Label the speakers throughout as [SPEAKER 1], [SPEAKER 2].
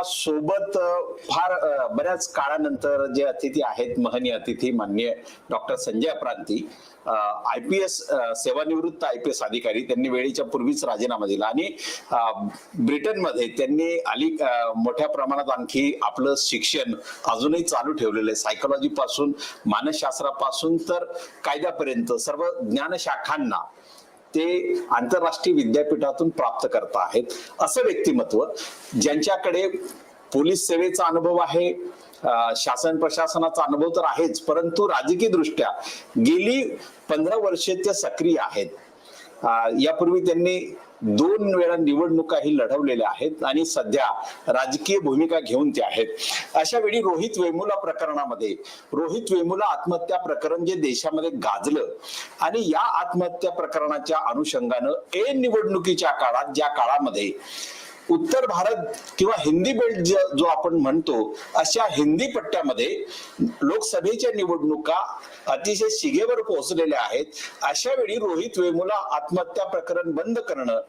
[SPEAKER 1] आपल्यासोबत फार बऱ्याच काळानंतर जे अतिथी आहेत महनीय अतिथी माननीय doctor Sanjay Pranti I P S सेवानिवृत्त आय पी एस अधिकारी त्यांनी वेळेच्या पूर्वीच राजीनामा दिला. आणि ब्रिटनमध्ये त्यांनी अली मोठ्या प्रमाणात आणखी आपलं शिक्षण अजूनही चालू ठेवलेलं आहे. सायकोलॉजी पासून मानसशास्त्रापासून तर कायद्यापर्यंत सर्व ज्ञानशाखांना ते आंतरराष्ट्रीय विद्यापीठातून प्राप्त करत आहेत. असं व्यक्तिमत्व ज्यांच्याकडे पोलीस सेवेचा अनुभव आहे शासन प्रशासनाचा अनुभव तर आहेच परंतु राजकीय दृष्ट्या गेली पंधरा वर्षे ते सक्रिय आहेत. यापूर्वी त्यांनी दोन वेळा निवडणुकाही लढवलेल्या आहेत आणि सध्या राजकीय भूमिका घेऊन ते आहेत. अशा वेळी रोहित वेमुला प्रकरणामध्ये रोहित वेमुला आत्महत्या प्रकरण जे देशामध्ये गाजलं आणि या आत्महत्या प्रकरणाच्या अनुषंगानं ए निवडणुकीच्या काळात ज्या काळामध्ये उत्तर भारत किंवा हिंदी बेल्ट जो आपण म्हणतो अशा हिंदी पट्ट्यामध्ये लोकसभेच्या निवडणुका अतिशय शिगेवर पोहोचलेले आहेत. अशा वेळी रोहित वेमुला आत्महत्या प्रकरण बंद करणं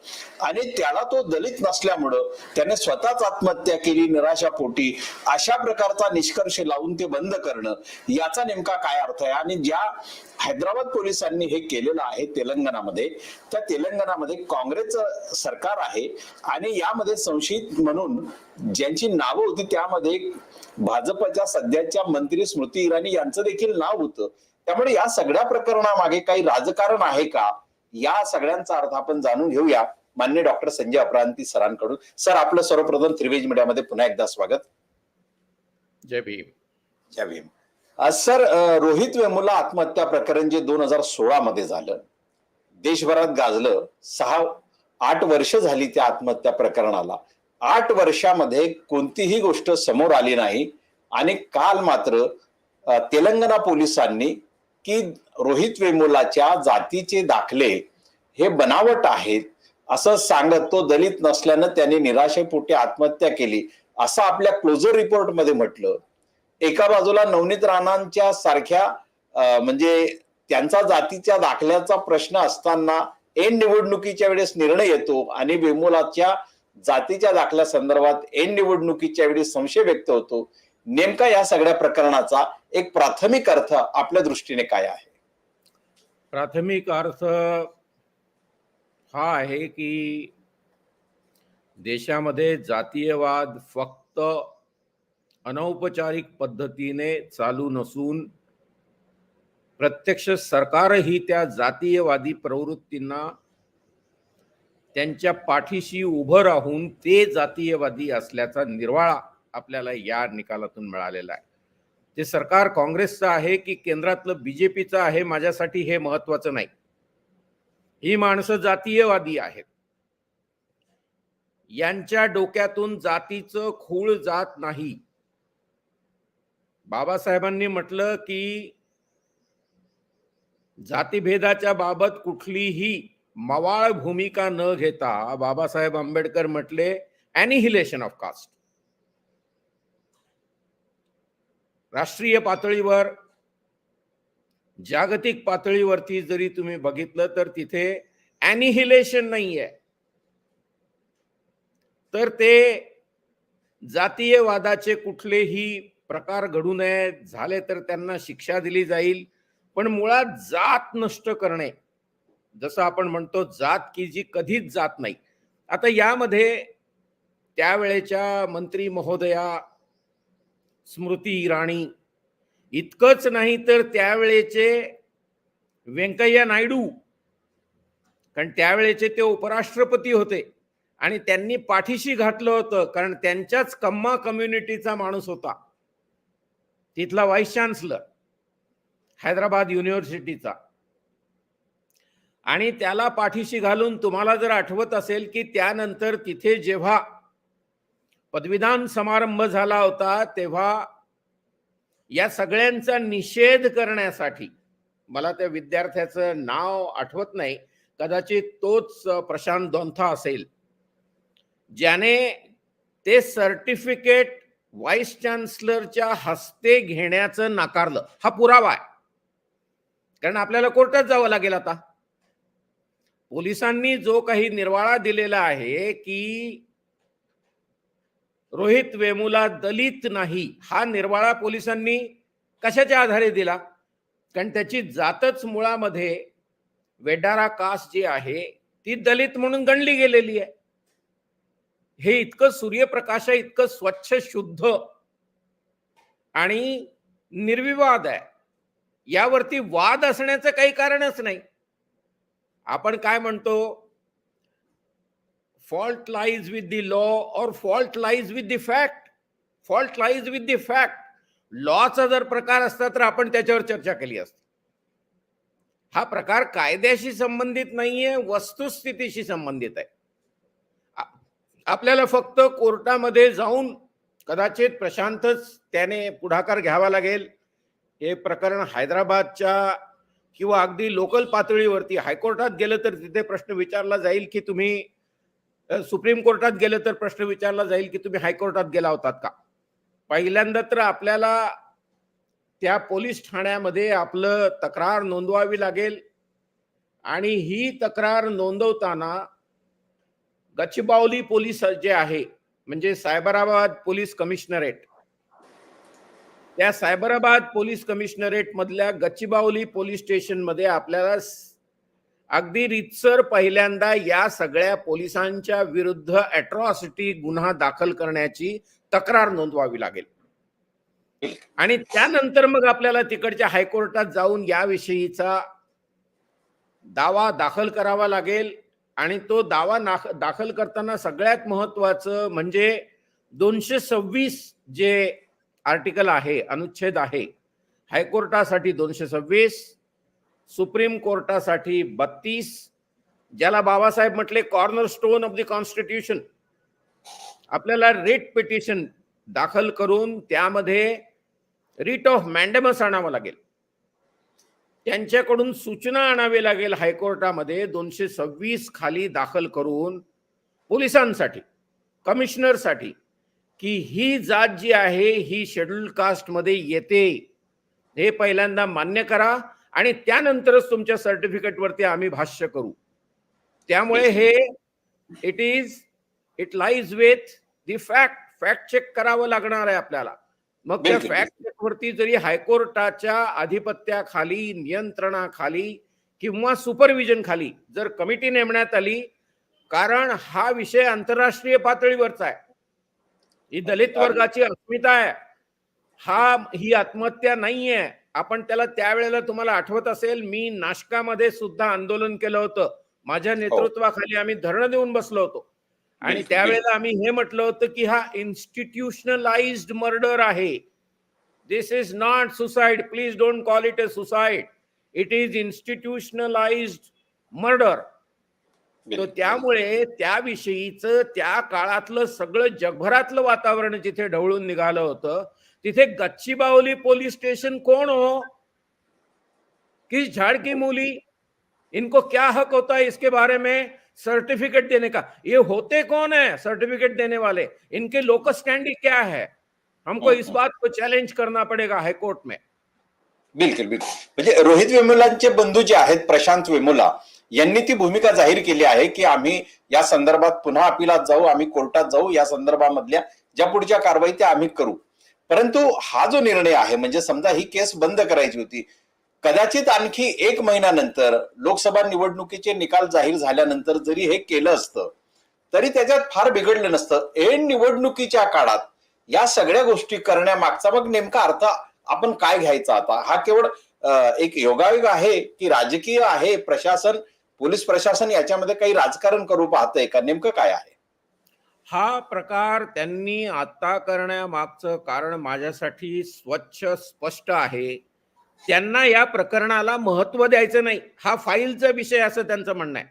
[SPEAKER 1] आणि त्याला तो दलित नसल्यामुळं त्याने स्वतःच आत्महत्या केली निराशापोटी अशा प्रकारचा निष्कर्ष लावून ते बंद करणं याचा नेमका काय अर्थ आहे? आणि ज्या हैदराबाद पोलिसांनी हे केलेलं आहे तेलंगणामध्ये त्या तेलंगणामध्ये काँग्रेसचं सरकार आहे आणि यामध्ये संशयित म्हणून ज्यांची नावं होती त्यामध्ये भाजपच्या सध्याच्या मंत्री स्मृती इराणी यांचं देखील नाव होतं. त्यामुळे या सगळ्या प्रकरणामागे काही राजकारण आहे का? या सगळ्यांचा अर्थ आपण जाणून घेऊया. मान्य डॉक्टर संजय अपरांती सरांकडून. सर आपलं सर्वप्रथम त्रिवेज मीडियामध्ये पुन्हा एकदा स्वागत.
[SPEAKER 2] जय भीम.
[SPEAKER 1] जय भीम. सर रोहित वेमुला आत्महत्या प्रकरण जे दोन हजार सोळा मध्ये झालं देशभरात गाजलं सहा आठ वर्ष झाली त्या आत्महत्या प्रकरणाला. आठ वर्षामध्ये कोणतीही गोष्ट समोर आली नाही आणि काल मात्र तेलंगणा पोलिसांनी की रोहित वेमुलाच्या जातीचे दाखले हे बनावट आहेत असं सांगत तो दलित नसल्यानं त्यांनी निराशेपोटी आत्महत्या केली असं आपल्या क्लोजर रिपोर्टमध्ये म्हटलं. एका बाजूला नवनीत राणांच्या सारख्या म्हणजे त्यांचा जातीच्या दाखल्याचा प्रश्न असताना एन निवडणुकीच्या वेळेस निर्णय येतो आणि वेमुलाच्या जातीच्या दाखल्या संदर्भात एन निवडणुकीच्या वेळी संशय व्यक्त होतो. नेमका या सगळ्या प्रकरणाचा एक प्राथमिक अर्थ आपल्या दृष्टीने काय आहे?
[SPEAKER 2] प्राथमिक अर्थ हा आहे की देशामध्ये जातीयवाद फक्त अनौपचारिक पद्धतीने चालू नसून प्रत्यक्ष सरकारही त्या जातीयवादी प्रवृत्तींना त्यांच्या पाठीशी उभं राहून ते जातीयवादी असल्याचा निर्वाळा आपल्याला या निकालातून मिळालेला आहे. ते सरकार काँग्रेसचं आहे की केंद्रातलं बीजेपीचं आहे माझ्यासाठी हे महत्वाचं नाही. ही माणसं जातीयवादी आहेत. यांच्या डोक्यातून जातीचं खूळ जात नाही. बाबासाहेबांनी म्हटलं की जातीभेदाच्या बाबत कुठलीही मवाळ भूमिका न घेता बाबासाहेब आंबेडकर म्हटले अॅनिहिलेशन ऑफ कास्ट राष्ट्रीय पातळीवर जागतिक पातळीवरती जरी तुम्ही बघितलं तर तिथे अॅनिहिलेशन नाहीये. तर ते जातीयवादाचे कुठलेही प्रकार घडू नये झाले तर त्यांना शिक्षा दिली जाईल पण मुळात जात नष्ट करणे जसं आपण म्हणतो जात की जी कधीच जात नाही. आता यामध्ये त्यावेळेच्या मंत्री महोदया स्मृती इराणी. इतकंच नाही तर त्यावेळेचे व्यंकय्या नायडू. कारण त्यावेळेचे ते उपराष्ट्रपती होते. आणि त्यांनी पाठीशी घातलं होतं कारण त्यांच्याच कम्मा कम्युनिटीचा माणूस होता. तिथला व्हाईस चान्सलर. हैदराबाद युनिव्हर्सिटीचा. आणि त्याला पाठीशी घालून तुम्हाला जर आठवत असेल की त्यानंतर तिथे जेव्हा पदविधान समारंभ झाला होता तेव्हा या सगळ्यांचा निषेध करण्यासाठी मला त्या विद्यार्थ्याचं नाव आठवत नाही कदाचित तोच प्रशांत दोंथा असेल. ज्याने ते सर्टिफिकेट व्हाईस चान्सलरच्या हस्ते घेण्याचं नाकारलं. हा पुरावा आहे. कारण आपल्याला कोर्टात जावं लागेल आता. पोलिसांनी जो काही निर्वाळा दिलेला आहे की रोहित वेमुला दलित नाही. हा निर्वाळा पोलिसांनी कशाच्या आधारे दिला? कारण त्याची जातच मुळामध्ये वेडारा कास्ट जी आहे ती दलित म्हणून गणली गेलेली आहे. हे इतकं सूर्यप्रकाश आहे इतकं स्वच्छ शुद्ध आणि निर्विवाद आहे. यावरती वाद असण्याचं काही कारणच नाही. आपण काय म्हणतो? Fault lies with the law or fault lies with the fact fault lies with the fact लॉचा जर प्रकार असता तर आपण त्याच्यावर चर्चा केली असती. हा प्रकार कायद्याशी संबंधित नाहीये वस्तुस्थितीशी संबंधित आहे. आपल्याला फक्त कोर्टामध्ये जाऊन कदाचित प्रशांतच त्याने पुढाकार घ्यावा लागेल. हे प्रकरण हैदराबादच्या किंवा अगदी लोकल पातळीवरती हायकोर्टात गेलं तर तिथे प्रश्न विचारला जाईल की तुम्ही सुप्रीम कोर्टात गेलं तर प्रश्न विचारला जाईल की तुम्ही हायकोर्टात गेला होतात का? पहिल्यांदा तर आपल्याला त्या पोलीस ठाण्यामध्ये आपलं तक्रार नोंदवावी लागेल. आणि ही तक्रार नोंदवताना गचबावली पोलीस जे आहे म्हणजे सायबराबाद पोलीस कमिशनरेट त्या सायबराबाद पोलीस कमिशनरेट मधल्या गच्चीबावली पोलीस स्टेशनमध्ये आपल्याला अगदी रितसर पहिल्यांदा या सगळ्या पोलिसांच्या विरुद्ध अॅट्रॉसिटी गुन्हा दाखल करण्याची तक्रार नोंदवावी लागेल. आणि त्यानंतर मग आपल्याला तिकडच्या हायकोर्टात जाऊन याविषयीचा दावा दाखल करावा लागेल. आणि तो दावा दाखल करताना सगळ्यात महत्वाचं म्हणजे दोनशे सव्वीस जे आर्टिकल आहे अनुच्छेद आहे हायकोर्टासाठी दोनशे सव्वीस सुप्रीम कोर्टासाठी बत्तीस ज्याला बाबासाहेब म्हटले corner stone of the constitution आपल्याला रेट पिटिशन दाखल करून त्यामध्ये रिट ऑफ मॅन्डेमस आणावं लागेल. त्यांच्याकडून सूचना आणावी लागेल हायकोर्टामध्ये दोनशे सव्वीस खाली दाखल करून पोलिसांसाठी कमिशनरसाठी की ही जात जी आहे ही शेड्यूल कास्टमध्ये येते हे पहिल्यांदा मान्य करा. आणि त्यानंतरच तुमच्या सर्टिफिकेटवरती आम्ही भाष्य करू. त्यामुळे हे it is it lies with the fact fact check करावं लागणार आहे आपल्याला. मग त्या. फॅक्ट चेक वरती जरी हायकोर्टाच्या आधिपत्याखाली नियंत्रणाखाली किंवा सुपरविजन खाली जर कमिटी नेमण्यात आली कारण हा विषय आंतरराष्ट्रीय पातळीवरचा आहे. ही दलित वर्गाची अस्मिता आहे. हा ही आत्महत्या नाहीये. आपण त्याला त्यावेळेला तुम्हाला आठवत असेल मी नाशकामध्ये सुद्धा आंदोलन केलं होतं. माझ्या नेतृत्वाखाली आम्ही धरणं देऊन बसलो होतो. आणि त्यावेळेला आम्ही हे म्हटलं होतं की हा इन्स्टिट्यूशनलाइज्ड मर्डर आहे. This is not suicide please don't call it a suicide it is institutionalised murder तो त्यामुळे त्याविषयीचं त्या काळातलं सगळं जगभरातलं वातावरण जिथे ढवळून निघालं होतं तिथे गच्चीबावली पोलीस स्टेशन कोण हो? किस झाड़ की मूली? इनको क्या हक होता है इसके बारे में? सर्टिफिकेट देने का। ये होते कौन है सर्टिफिकेट देने वाले? इनके लोकल स्टैंडिंग क्या है? हमको इस बात को चैलेंज करना पड़ेगा हाईकोर्ट में।
[SPEAKER 1] बिलकुल बिलकुल। म्हणजे रोहित वेमुलांचे बंधू जे आहेत प्रशांत वेमुला यांनी ती भूमिका जाहीर केली आहे की आम्ही या संदर्भात पुन्हा अपिलात जाऊ आम्ही कोर्टात जाऊ या संदर्भामधल्या ज्या पुढच्या कारवाई त्या आम्ही करू. परंतु हा जो निर्णय आहे म्हणजे समजा ही केस बंद करायची होती कदाचित आणखी एक महिन्यानंतर लोकसभा निवडणुकीचे निकाल जाहीर झाल्यानंतर जरी हे केलं असतं तरी त्याच्यात फार बिघडलं नसतं. ऐन निवडणुकीच्या काळात या सगळ्या गोष्टी करण्यामागचा मग नेमका अर्थ आपण काय घ्यायचा आता? हा केवळ एक योगायोग आहे की राजकीय आहे? प्रशासन पोलीस प्रशासन याच्यामध्ये काही राजकारण करू पाहतंय का? नेमकं काय आहे?
[SPEAKER 2] हा प्रकार त्यांनी आता करण्यामागचं कारण माझ्यासाठी स्वच्छ स्पष्ट आहे. त्यांना या प्रकरणाला महत्त्व द्यायचं नाही. हा फाईलचा विषय असं त्यांचं म्हणणं आहे.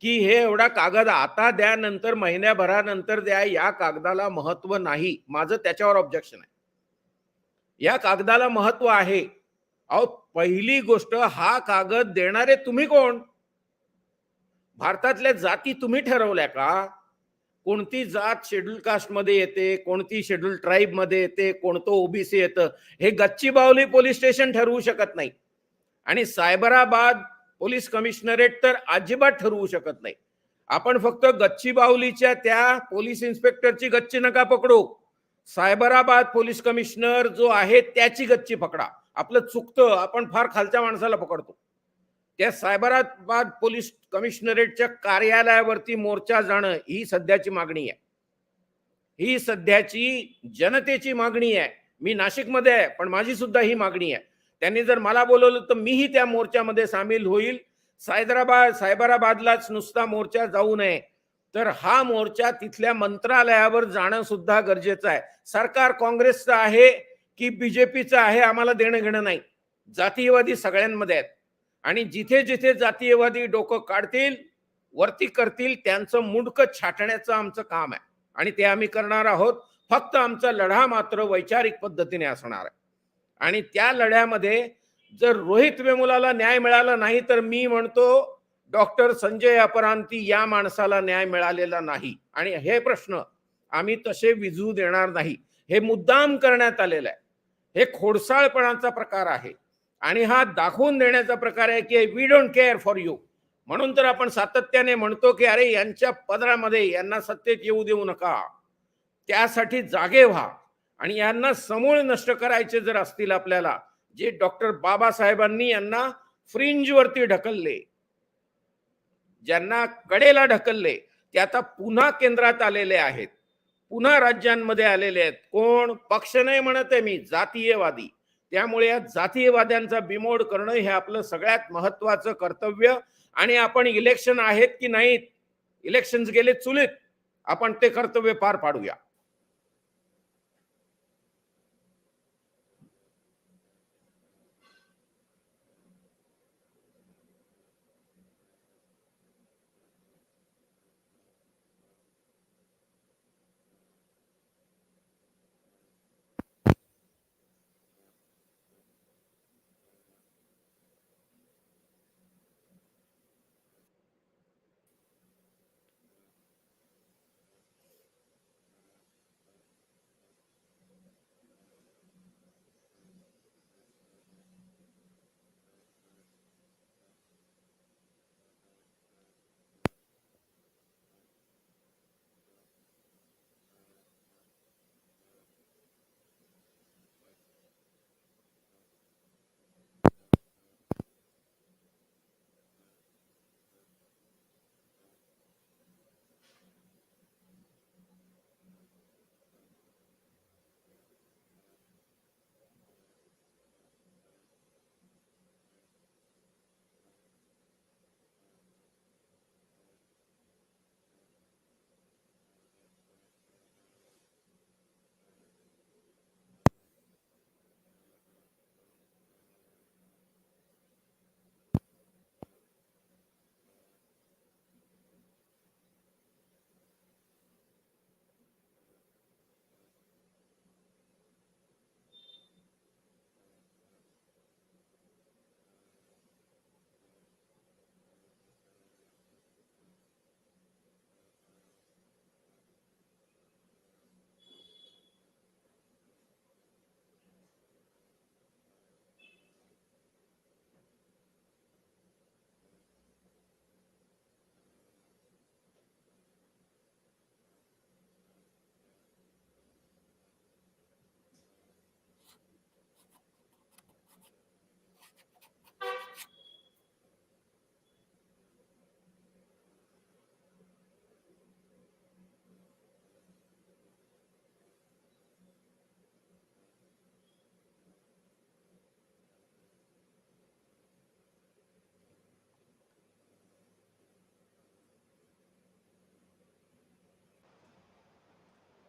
[SPEAKER 2] की हे एवढा कागद आता द्या नंतर महिन्याभरानंतर द्या या कागदाला महत्त्व नाही. माझं त्याच्यावर ऑब्जेक्शन आहे. या कागदाला महत्त्व आहे. अहो पहिली गोष्ट हा कागद देणारे तुम्ही कोण? भारतातल्या जाती तुम्ही ठरवल्या का? कोणती जात शेड्यूल कास्टमध्ये येते कोणती शेड्यूल ट्राईबमध्ये येते कोणतं ओबीसी येतं हे गच्चीबावली पोलीस स्टेशन ठरवू शकत नाही. आणि सायबराबाद पोलीस कमिशनरेट तर अजिबात ठरवू शकत नाही. आपण फक्त गच्ची बाहुलीच्या त्या पोलीस इन्स्पेक्टरची गच्ची नका पकडू. सायबराबाद पोलीस कमिशनर जो आहे त्याची गच्ची पकडा. आपलं चुकतं आपण फार खालच्या माणसाला पकडतो. त्या सायबराबाद पोलीस कमिशनरेटच्या कार्यालयावरती मोर्चा जाणं ही सध्याची मागणी आहे. ही सध्याची जनतेची मागणी आहे. मी नाशिकमध्ये आहे पण माझी सुद्धा ही मागणी आहे. त्यांनी जर मला बोलवलं तर मीही त्या मोर्चामध्ये सामील होईल. सायदराबाद सायबराबादलाच नुसता मोर्चा जाऊ नये. तर हा मोर्चा तिथल्या मंत्रालयावर जाणं सुद्धा गरजेचं आहे. सरकार काँग्रेसचं आहे की बीजेपीचं आहे आम्हाला देणं घेणं नाही. जातीयवादी सगळ्यांमध्ये आहेत. आणि जिथे जिथे जातीयवादी डोकं काढतील वरती करतील त्यांचं मुंडकं छाटण्याचं आमचं काम आहे. आणि ते आम्ही करणार आहोत. फक्त आमचा लढा मात्र वैचारिक पद्धतीने असणार आहे. आणि त्या लढ्यामध्ये जर रोहित वेमुलाला न्याय मिळाला नाही तर मी म्हणतो डॉक्टर संजय अपरांती या माणसाला न्याय मिळालेला नाही. आणि हे प्रश्न आम्ही तसे विझू देणार नाही. हे मुद्दाम करण्यात आलेलं आहे. हे खोडसाळपणाचा प्रकार आहे. आणि हा दाखवून देण्याचा प्रकार आहे की we don't care for you म्हणून तर आपण सातत्याने म्हणतो की अरे यांच्या पदरामध्ये यांना सत्तेत येऊ देऊ नका. त्यासाठी जागे व्हा. आणि यांना समूळ नष्ट करायचे जर असतील आपल्याला जे डॉक्टर बाबासाहेबांनी यांना फ्रिंजवरती ढकलले ज्यांना कडेला ढकलले ते आता पुन्हा केंद्रात आलेले आहेत. पुन्हा राज्यांमध्ये आलेले आहेत. कोण? पक्ष नाही म्हणत आहे मी जातीयवादी. त्यामुळे या जातीयवाद्यांचा बिमोड करणं हे आपलं सगळ्यात महत्वाचं कर्तव्य. आणि आपण इलेक्शन आहेत की नाहीत इलेक्शन गेले चुलीत आपण ते कर्तव्य पार पाडूया.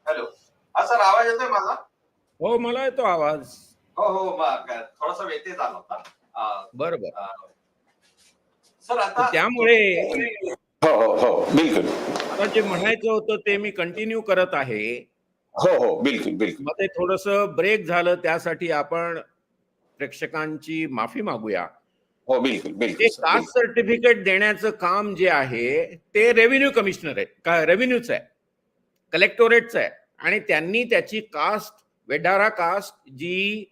[SPEAKER 3] हॅलो. हा सर आवाज येतोय माझा?
[SPEAKER 2] हो मला येतो आवाज.
[SPEAKER 3] हो हो थोडासा व्यत्यय झाला होता.
[SPEAKER 2] बरोबर.
[SPEAKER 3] सर आता
[SPEAKER 2] त्यामुळे
[SPEAKER 1] हो हो हो बिलकुल.
[SPEAKER 2] मला जे म्हणायचं होतं ते मी कंटिन्यू करत आहे.
[SPEAKER 1] हो हो बिलकुल बिलकुल.
[SPEAKER 2] मध्ये थोडस ब्रेक झालं त्यासाठी आपण प्रेक्षकांची माफी मागूया.
[SPEAKER 1] हो बिलकुल
[SPEAKER 2] ते
[SPEAKER 1] बिलकुल.
[SPEAKER 2] कास्ट. सर्टिफिकेट देण्याचं काम जे आहे ते रेव्हेन्यू कमिशनर आहे. का रेव्हेन्यूच आहे. कलेक्टोरेटचं आहे. आणि त्यांनी त्याची कास्ट वेढारा कास्ट जी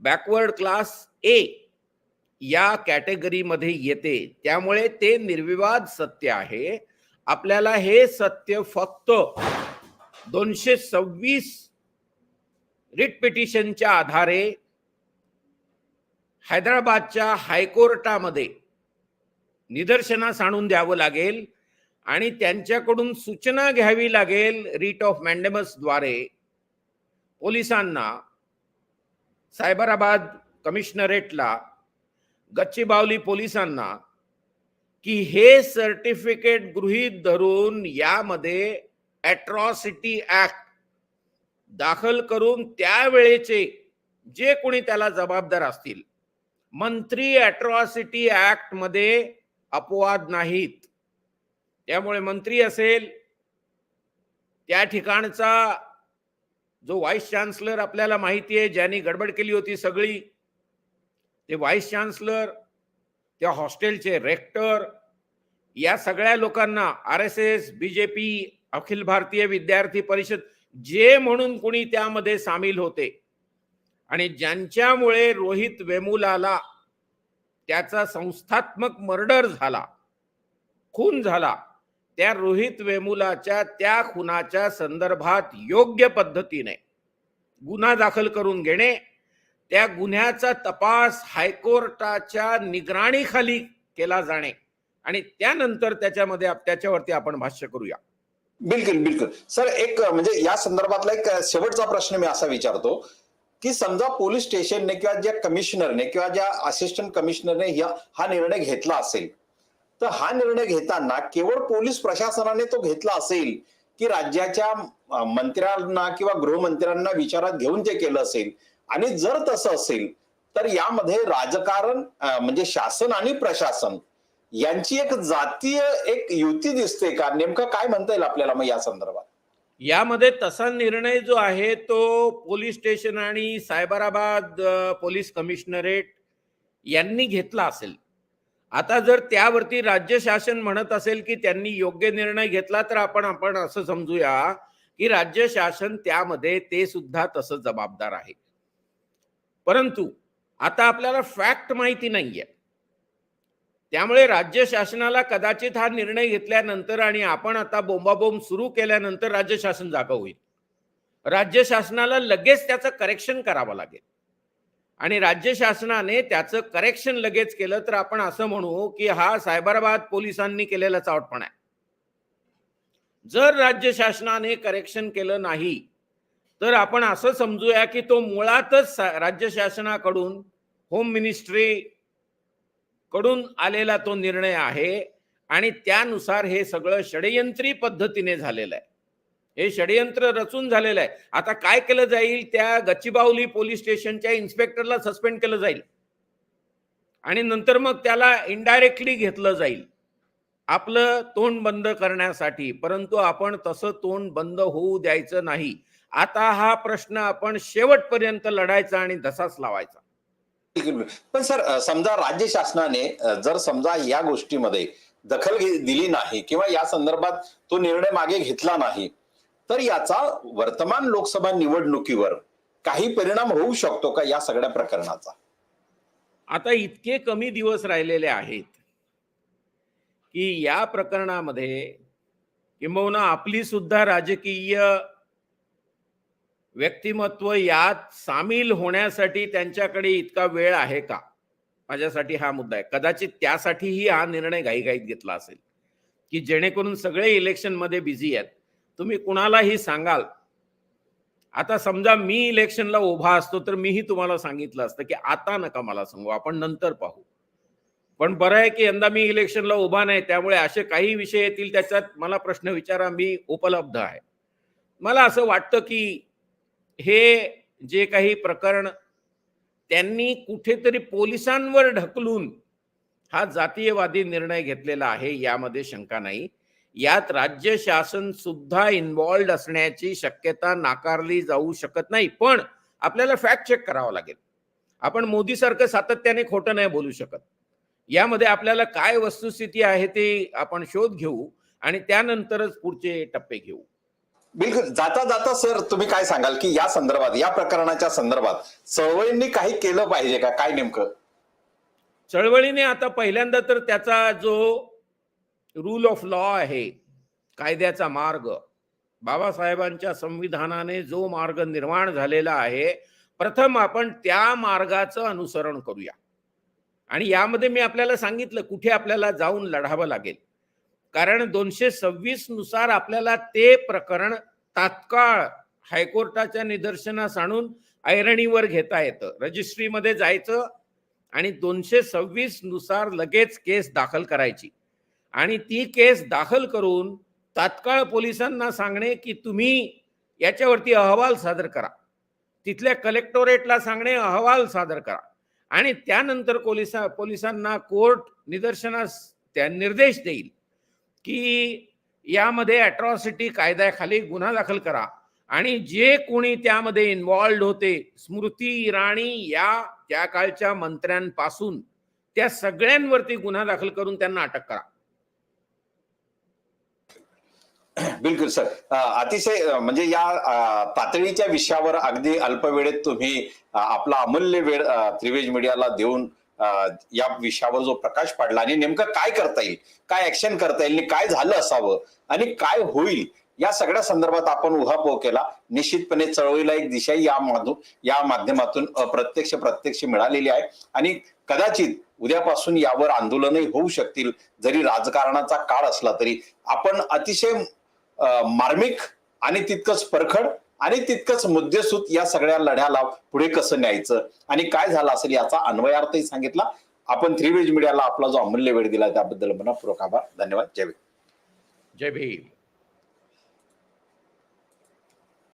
[SPEAKER 2] बॅकवर्ड क्लास ए या कॅटेगरीमध्ये येते त्यामुळे ते निर्विवाद सत्य आहे. आपल्याला हे सत्य फक्त दोनशे सव्वीस रिट पिटिशनच्या आधारे हैदराबादच्या हायकोर्टामध्ये निदर्शनास आणून द्यावं लागेल. आणि त्यांच्याकडून सूचना घ्यावी लागेल रिट ऑफ मॅन्डेमसद्वारे पोलिसांना. सायबराबाद कमिशनरेटला गच्चीबावली पोलिसांना की हे सर्टिफिकेट गृहीत धरून यामध्ये ॲट्रॉसिटी ऍक्ट दाखल करून त्यावेळेचे जे कोणी त्याला जबाबदार असतील मंत्री ॲट्रॉसिटी ऍक्टमध्ये अपवाद नाहीत. त्यामुळे मंत्री असेल त्या ठिकाणचा जो व्हाईस चान्सलर आपल्याला माहिती आहे ज्यांनी गडबड केली होती सगळी ते व्हाईस चान्सलर त्या हॉस्टेलचे रेक्टर या सगळ्या लोकांना R S S BJP Akhil Bharatiya Vidyarthi Parishad जे म्हणून कुणी त्यामध्ये सामील होते. आणि ज्यांच्यामुळे रोहित वेमुलाला त्याचा संस्थात्मक मर्डर झाला खून झाला त्या रोहित वेमुलाच्या त्या खुनाच्या संदर्भात योग्य पद्धतीने गुन्हा दाखल करून घेणे त्या गुन्ह्याचा तपास हायकोर्टाच्या निगराणीखाली केला जाणे आणि त्यानंतर त्याच्यामध्ये त्याच्यावरती आपण भाष्य करूया.
[SPEAKER 1] बिलकुल बिलकुल. सर एक म्हणजे या संदर्भातला एक शेवटचा प्रश्न मी असा विचारतो की समजा पोलीस स्टेशनने किंवा ज्या कमिशनरने किंवा ज्या असिस्टंट कमिशनरने हा निर्णय घेतला असेल तर हा निर्णय घेताना केवळ पोलीस प्रशासनाने तो घेतला असेल की राज्याच्या मंत्र्यांना किंवा गृहमंत्र्यांना विचारात घेऊन ते केलं असेल? आणि जर तसं असेल तर यामध्ये राजकारण म्हणजे शासन आणि प्रशासन यांची एक जातीय एक युती दिसते का? नेमकं काय म्हणता येईल आपल्याला मग या संदर्भात?
[SPEAKER 2] यामध्ये तसा निर्णय जो आहे तो पोलीस स्टेशन आणि सायबराबाद पोलीस कमिशनरेट यांनी घेतला असेल. आता जर त्यावरती राज्य शासन म्हणत असेल की त्यांनी योग्य निर्णय घेतला तर आपण आपण असं समजूया की राज्य शासन त्यामध्ये ते सुद्धा तसं जबाबदार आहे. परंतु आता आपल्याला फॅक्ट माहिती नाहीये. त्यामुळे राज्य शासनाला कदाचित हा निर्णय घेतल्यानंतर आणि आपण आता बोंबाबोंब सुरू केल्यानंतर राज्य शासन जागा होईल. राज्य शासनाला लगेच त्याचं करेक्शन करावं लागेल. आणि राज्य शासनाने त्याचं करेक्शन लगेच केलं तर आपण असं म्हणू की हा सायबराबाद पोलिसांनी केलेला चावटपणा आहे. जर राज्य शासनाने करेक्शन केलं नाही तर आपण असं समजूया की तो मुळातच राज्य शासनाकडून होम मिनिस्ट्री कडून आलेला तो निर्णय आहे आणि त्यानुसार हे सगळं षडयंत्री पद्धतीने झालेलं आहे. हे षडयंत्र रचून झालेलं आहे. आता काय केलं जाईल? त्या गच्चीबावली पोलीस स्टेशनच्या इन्स्पेक्टरला सस्पेंड केलं जाईल. आणि नंतर मग त्याला इनडायरेक्टली घेतलं जाईल. आपलं तोंड बंद करण्यासाठी. परंतु आपण तसं तोंड बंद होऊ द्यायचं नाही. आता हा प्रश्न आपण शेवटपर्यंत लढायचा आणि धसाच लावायचा.
[SPEAKER 1] पण सर समजा राज्य शासनाने जर समजा या गोष्टीमध्ये दखल दिली नाही किंवा या संदर्भात तो निर्णय मागे घेतला नाही तर याचा वर्तमान लोकसभा निवडणुकीवर काही परिणाम होऊ शकतो का या सगळ्या प्रकरणाचा?
[SPEAKER 2] आता इतके कमी दिवस राहिलेले आहेत की या प्रकरणामध्ये किंबहुना आपली सुद्धा राजकीय व्यक्तिमत्व यात सामील होण्यासाठी त्यांच्याकडे इतका वेळ आहे का? माझ्यासाठी हा मुद्दा आहे. कदाचित त्यासाठीही हा निर्णय घाईघाईत घेतला असेल की जेणेकरून सगळे इलेक्शनमध्ये बिझी आहेत. तुम्ही कुणालाही सांगाल. आता समजा मी इलेक्शनला उभा असतो तर मीही तुम्हाला सांगितलं असतं की आता नका मला सांगू आपण नंतर पाहू. पण बरं आहे की यंदा मी इलेक्शनला उभा नाही त्यामुळे असे काही विषय येतील त्याच्यात मला प्रश्न विचारा मी उपलब्ध आहे. मला असं वाटतं की हे जे काही प्रकरण त्यांनी कुठेतरी पोलिसांवर ढकलून हा जातीयवादी निर्णय घेतलेला आहे यामध्ये शंका नाही. यात राज्य शासन सुद्धा इन्वॉल्ड असण्याची शक्यता नाकारली जाऊ शकत नाही. पण आपल्याला फॅक्ट चेक करावं लागेल. आपण मोदी सारखं सातत्याने खोटं नाही बोलू शकत. यामध्ये आपल्याला काय वस्तुस्थिती आहे ते आपण शोध घेऊ आणि त्यानंतरच पुढचे टप्पे घेऊ.
[SPEAKER 1] बिलकुल. जाता जाता सर तुम्ही काय सांगाल की या संदर्भात या प्रकरणाच्या संदर्भात चळवळींनी काही केलं पाहिजे का? काय नेमकं?
[SPEAKER 2] चळवळीने आता पहिल्यांदा तर त्याचा जो रूल ऑफ लॉ आहे. कायद्याचा मार्ग. बाबासाहेबांच्या संविधानाने जो मार्ग निर्माण झालेला आहे प्रथम आपण त्या मार्गाचं अनुसरण करूया. आणि यामध्ये मी आपल्याला सांगितलं कुठे आपल्याला जाऊन लढावं लागेल. कारण दोनशे सव्वीसनुसार आपल्याला ते प्रकरण तात्काळ हायकोर्टाच्या निदर्शनास आणून ऐरणीवर घेता येतं. रजिस्ट्रीमध्ये जायचं आणि दोनशे सव्वीसनुसार लगेच केस दाखल करायची. आणि ती केस दाखल करून तात्काळ पोलिसांना सांगणे की तुम्ही याच्यावरती अहवाल सादर करा. तिथल्या कलेक्टोरेटला सांगणे अहवाल सादर करा. आणि त्यानंतर पोलिसा पोलिसांना कोर्ट निदर्शनास त्या निर्देश देईल की यामध्ये ॲट्रॉसिटी कायद्याखाली गुन्हा दाखल करा. आणि जे कोणी त्यामध्ये इन्वॉल्ड होते स्मृती इराणी या त्या काळच्या मंत्र्यांपासून त्या सगळ्यांवरती गुन्हा दाखल करून त्यांना अटक करा.
[SPEAKER 1] बिलकुल सर. अतिशय म्हणजे या अ, तातडीच्या विषयावर अगदी अल्प वेळेत तुम्ही आपला अमूल्य वेळ त्रिवेज मीडियाला देऊन या विषयावर जो प्रकाश पाडला आणि नेमकं काय करता येईल काय ऍक्शन करता येईल आणि काय झालं असावं आणि काय होईल या सगळ्या संदर्भात आपण उहापोह केला. निश्चितपणे चळवळीला एक दिशा या माधू या माध्यमातून अप्रत्यक्ष प्रत्यक्ष मिळालेली आहे आणि कदाचित उद्यापासून यावर आंदोलनही होऊ शकतील. जरी राजकारणाचा काळ असला तरी आपण अतिशय मार्मिक आणि तितकंच परखड आणि तितकंच मुद्देसूद या सगळ्या लढ्याला पुढे कसं न्यायचं आणि काय झालं असेल याचा अन्वयार्थही सांगितला. आपण थ्री वेज मीडियाला आपला जो अमूल्य वेळ दिला त्याबद्दल मनपूर्वक आभार. धन्यवाद. जय भीम.
[SPEAKER 2] जय भीम.